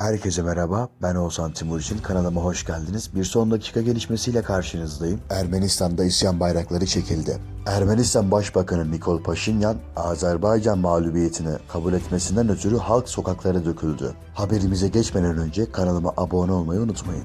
Herkese merhaba, ben Oğuzhan Timurçin. Kanalıma hoş geldiniz. Bir son dakika gelişmesiyle karşınızdayım. Ermenistan'da isyan bayrakları çekildi. Ermenistan Başbakanı Nikol Paşinyan, Azerbaycan mağlubiyetini kabul etmesinden ötürü halk sokaklara döküldü. Haberimize geçmeden önce kanalıma abone olmayı unutmayın.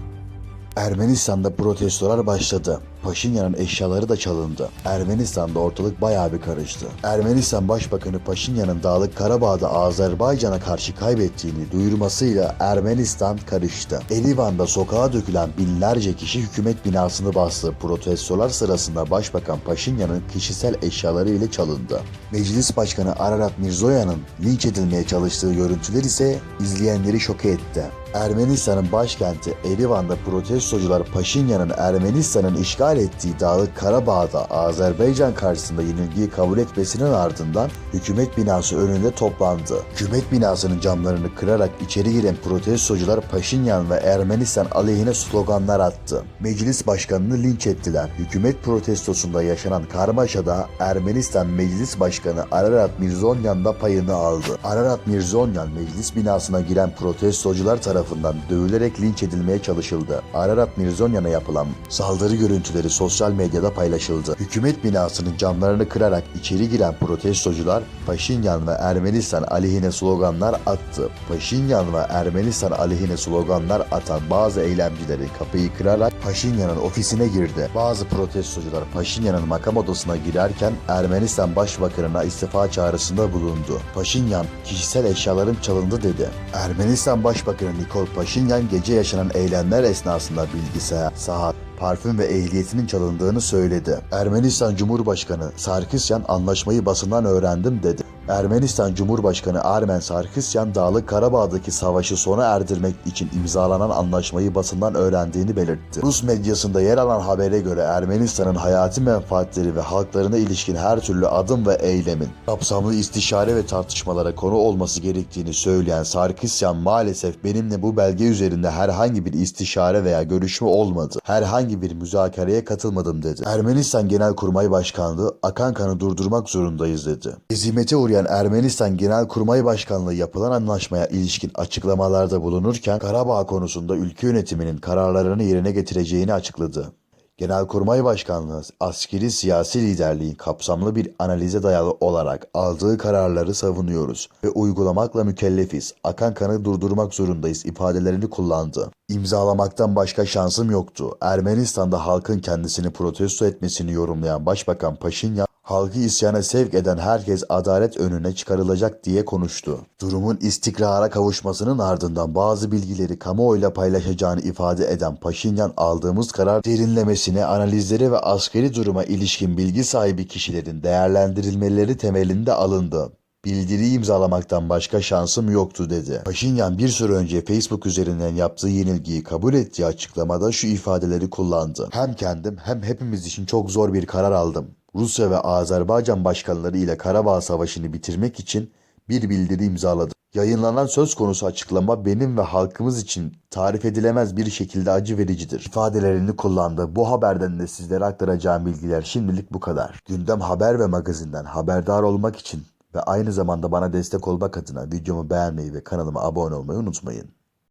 Ermenistan'da protestolar başladı. Paşinyan'ın eşyaları da çalındı. Ermenistan'da ortalık bayağı bir karıştı. Ermenistan Başbakanı Paşinyan'ın Dağlık Karabağ'da Azerbaycan'a karşı kaybettiğini duyurmasıyla Ermenistan karıştı. Erivan'da sokağa dökülen binlerce kişi hükümet binasını bastı. Protestolar sırasında Başbakan Paşinyan'ın kişisel eşyaları ile çalındı. Meclis Başkanı Ararat Mirzoyan'ın linç edilmeye çalıştığı görüntüler ise izleyenleri şoke etti. Ermenistan'ın başkenti Erivan'da protestocular Paşinyan'ın Ermenistan'ın işgal ettiği Dağlık Karabağ'da Azerbaycan karşısında yenilgiyi kabul etmesinin ardından hükümet binası önünde toplandı. Hükümet binasının camlarını kırarak içeri giren protestocular Paşinyan ve Ermenistan aleyhine sloganlar attı. Meclis başkanını linç ettiler. Hükümet protestosunda yaşanan karmaşada Ermenistan Meclis Başkanı Ararat Mirzonyan da payını aldı. Ararat Mirzonyan meclis binasına giren protestocular tarafından dövülerek linç edilmeye çalışıldı. Ararat Mirzonyan'a yapılan saldırı görüntüleri sosyal medyada paylaşıldı. Hükümet binasının camlarını kırarak içeri giren protestocular Paşinyan ve Ermenistan aleyhine sloganlar attı. Paşinyan ve Ermenistan aleyhine sloganlar atan bazı eylemcileri kapıyı kırarak Paşinyan'ın ofisine girdi. Bazı protestocular Paşinyan'ın makam odasına girerken Ermenistan Başbakanı'na istifa çağrısında bulundu. Paşinyan kişisel eşyalarım çalındı dedi. Ermenistan Başbakanı Nikol Paşinyan gece yaşanan eylemler esnasında bilgisayar, saat, parfüm ve ehliyetinin çalındığını söyledi. Ermenistan Cumhurbaşkanı Sarkisyan anlaşmayı basından öğrendim dedi. Ermenistan Cumhurbaşkanı Armen Sarkisyan Dağlık Karabağ'daki savaşı sona erdirmek için imzalanan anlaşmayı basından öğrendiğini belirtti. Rus medyasında yer alan habere göre Ermenistan'ın hayati menfaatleri ve halklarına ilişkin her türlü adım ve eylemin kapsamlı istişare ve tartışmalara konu olması gerektiğini söyleyen Sarkisyan maalesef benimle bu belge üzerinde herhangi bir istişare veya görüşme olmadı. Herhangi bir müzakereye katılmadım dedi. Ermenistan Genelkurmay Başkanlığı akan kanı durdurmak zorundayız dedi. Ezimete uğrayan Ermenistan Genelkurmay Başkanlığı yapılan anlaşmaya ilişkin açıklamalarda bulunurken Karabağ konusunda ülke yönetiminin kararlarını yerine getireceğini açıkladı. Genelkurmay Başkanlığı askeri siyasi liderliğin kapsamlı bir analize dayalı olarak aldığı kararları savunuyoruz ve uygulamakla mükellefiz. Akan kanı durdurmak zorundayız ifadelerini kullandı. İmzalamaktan başka şansım yoktu. Ermenistan'da halkın kendisini protesto etmesini yorumlayan Başbakan Paşinyan, halkı isyana sevk eden herkes adalet önüne çıkarılacak diye konuştu. Durumun istikrara kavuşmasının ardından bazı bilgileri kamuoyuyla paylaşacağını ifade eden Paşinyan aldığımız karar derinlemesine analizleri ve askeri duruma ilişkin bilgi sahibi kişilerin değerlendirilmeleri temelinde alındı. Bildiriyi imzalamaktan başka şansım yoktu dedi. Paşinyan bir süre önce Facebook üzerinden yaptığı yenilgiyi kabul ettiği açıklamada şu ifadeleri kullandı. Hem kendim hem hepimiz için çok zor bir karar aldım. Rusya ve Azerbaycan başkanları ile Karabağ Savaşı'nı bitirmek için bir bildiri imzaladım. Yayınlanan söz konusu açıklama benim ve halkımız için tarif edilemez bir şekilde acı vericidir. İfadelerini kullandı. Bu haberden de sizlere aktaracağım bilgiler şimdilik bu kadar. Gündem Haber ve Magazin'den haberdar olmak için ve aynı zamanda bana destek olmak adına videomu beğenmeyi ve kanalıma abone olmayı unutmayın.